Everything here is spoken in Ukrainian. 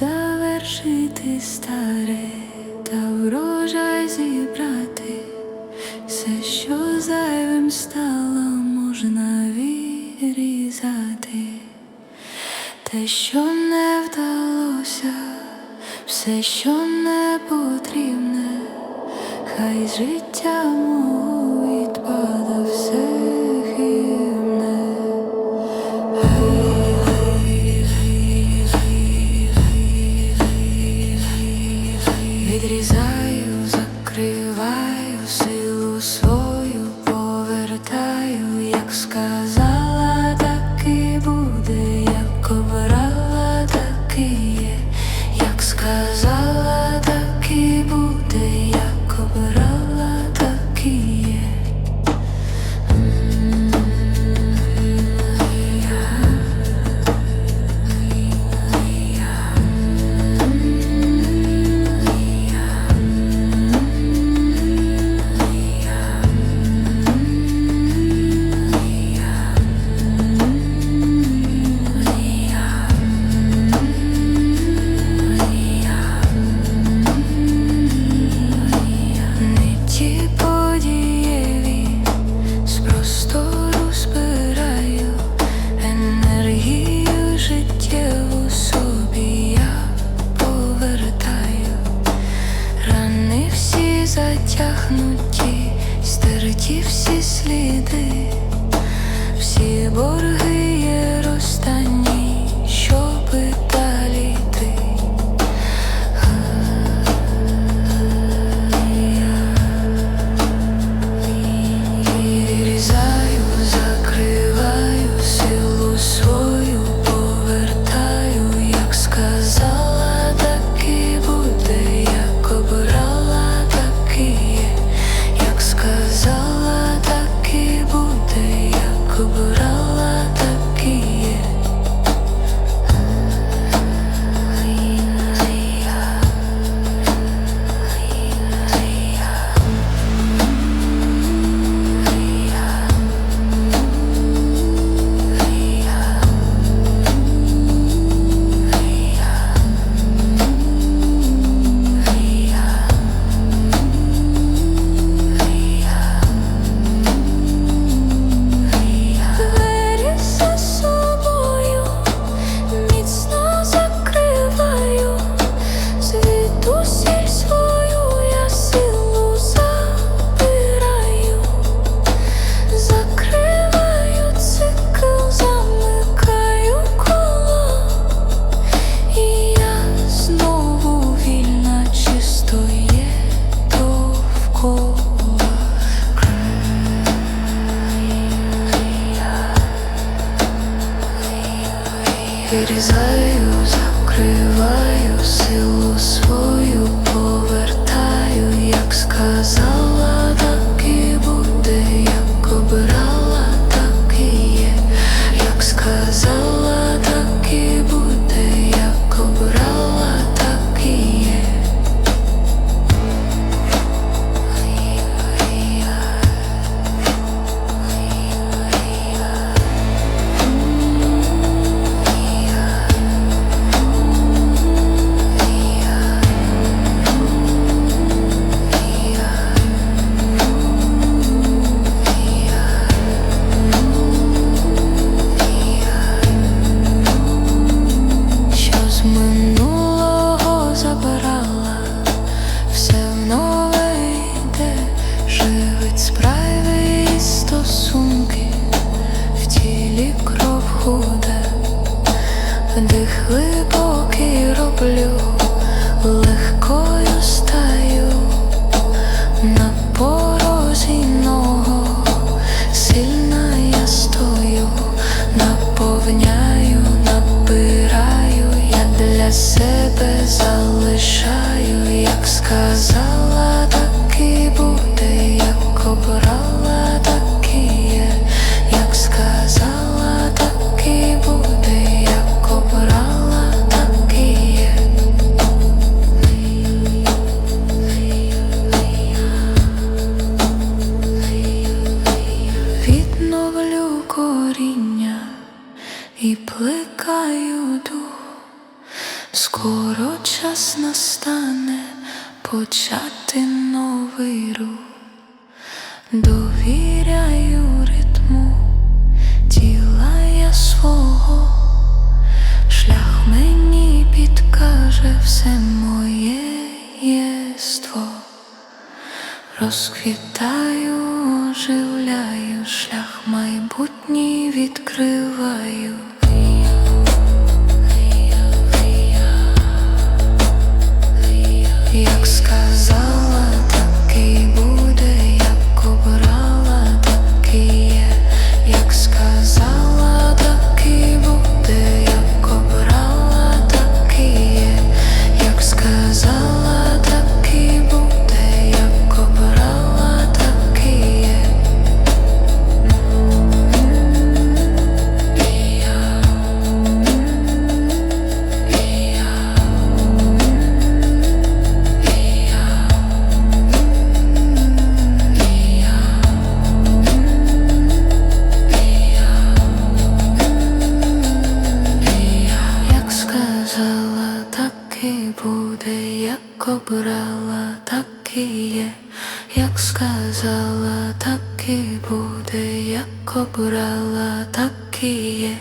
завершити старе та врожай зібрати все, що зайвим стало, можна вирізати, те, що не вдалося, все, що не потрібне, хай життя може. вырезаю, закрываю сын. вдих глибокий роблю легко. і плекаю дух, скоро час настане почати новий рух, довіряю ритму тіла я свого, шлях мені підкаже все моє єство, розквітаю, оживляю шлях майбутній відкриваю. Сказала, як обрала, так і є, як сказала, так і буде, як обрала, так і є.